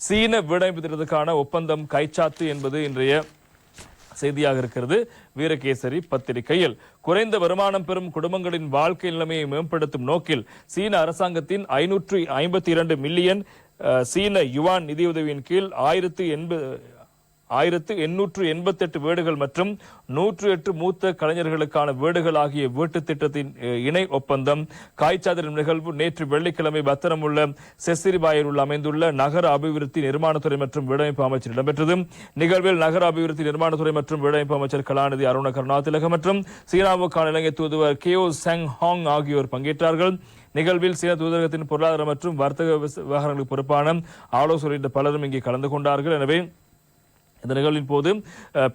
சீன விடைபெறுவதற்கான ஒப்பந்தம் கைச்சாத்து என்பது இன்றைய செய்தியாக இருக்கிறது. வீரகேசரி பத்திரிகையில் குறைந்த வருமானம் பெறும் குடும்பங்களின் வாழ்க்கை நிலைமையை மேம்படுத்தும் நோக்கில் சீன அரசாங்கத்தின் ஐநூற்று ஐம்பத்தி இரண்டு மில்லியன் சீன யுவான் நிதியுதவியின் கீழ் ஆயிரத்து எண்பது ஆயிரத்து எண்ணூற்று எண்பத்தெட்டு வீடுகள் மற்றும் நூற்று எட்டு மூத்த கலைஞர்களுக்கான வீடுகள் ஆகிய வீட்டுத் திட்டத்தின் இணை ஒப்பந்தம். காய்ச்சாதல் நிகழ்வு நேற்று வெள்ளிக்கிழமை பத்திரமுள்ள செசிரிபாயில் உள்ள அமைந்துள்ள நகர அபிவிருத்தி நிர்மாணத்துறை மற்றும் வீடமைப்பு அமைச்சர் இடம்பெற்றது. நிகழ்வில் நகர அபிவிருத்தி நிர்மாணத்துறை மற்றும் வீடமைப்பு அமைச்சர் கலாநிதி அருண கருணாதிலக மற்றும் சீனாவுக்கான இலங்கை தூதுவர் கேஓ செங் ஹாங் ஆகியோர் பங்கேற்றார்கள். நிகழ்வில் சீன தூதரகத்தின் பொருளாதார மற்றும் வர்த்தக விவகாரங்களுக்கு பொறுப்பான ஆலோசனை பலரும் இங்கே கலந்து கொண்டார்கள். எனவே இந்த நிகழ்வின் போது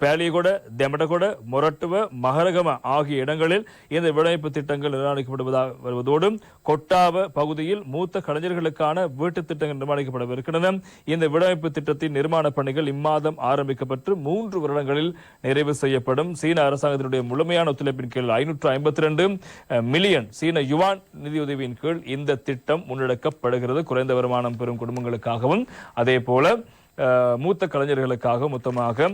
பேலியகுட பேலியகொட தெமடகொட மொரட்டுவ மகரகம ஆகிய இடங்களில் இந்த விளைவிப்பு திட்டங்கள் நிர்மாணிக்கப்படுவதாக வருவதோடு கொட்டாவ பகுதியில் மூத்த கலைஞர்களுக்கான வீட்டுத் திட்டங்கள் நிர்மாணிக்கப்படவிருக்கின்றன இந்த விளைவிப்பு திட்டத்தின் நிர்மாண பணிகள் இம்மாதம் ஆரம்பிக்கப்பட்டு மூன்று வருடங்களில் நிறைவு செய்யப்படும். சீன அரசாங்கத்தினுடைய முழுமையான ஒத்துழைப்பின் கீழ் ஐநூற்று ஐம்பத்தி ரெண்டு மில்லியன் சீன யுவான் நிதியுதவியின் கீழ் இந்த திட்டம் முன்னெடுக்கப்படுகிறது. குறைந்த வருமானம் பெறும் குடும்பங்களுக்காகவும். அதே போல மூத்த கலைஞர்களுக்காக மொத்தமாக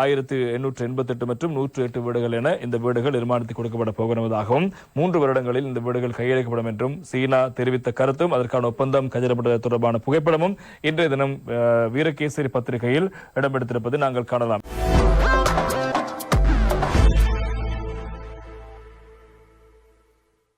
ஆயிரத்தி ஆயிரத்து எண்ணூற்று எண்பத்தெட்டு மற்றும் நூற்று எட்டு வீடுகள் என இந்த வீடுகள் நிர்மாணித்து கொடுக்கப்பட போகிறதாகவும் மூன்று வருடங்களில் இந்த வீடுகள் கையளிக்கப்படும் என்றும் சீனா தெரிவித்த கருத்தும் அதற்கான ஒப்பந்தம் கையெழுப்பட்டது தொடர்பான புகைப்படமும் இன்றைய தினம் வீரகேசரி பத்திரிகையில் இடம்பெடுத்திருப்பது நாங்கள் காணலாம்.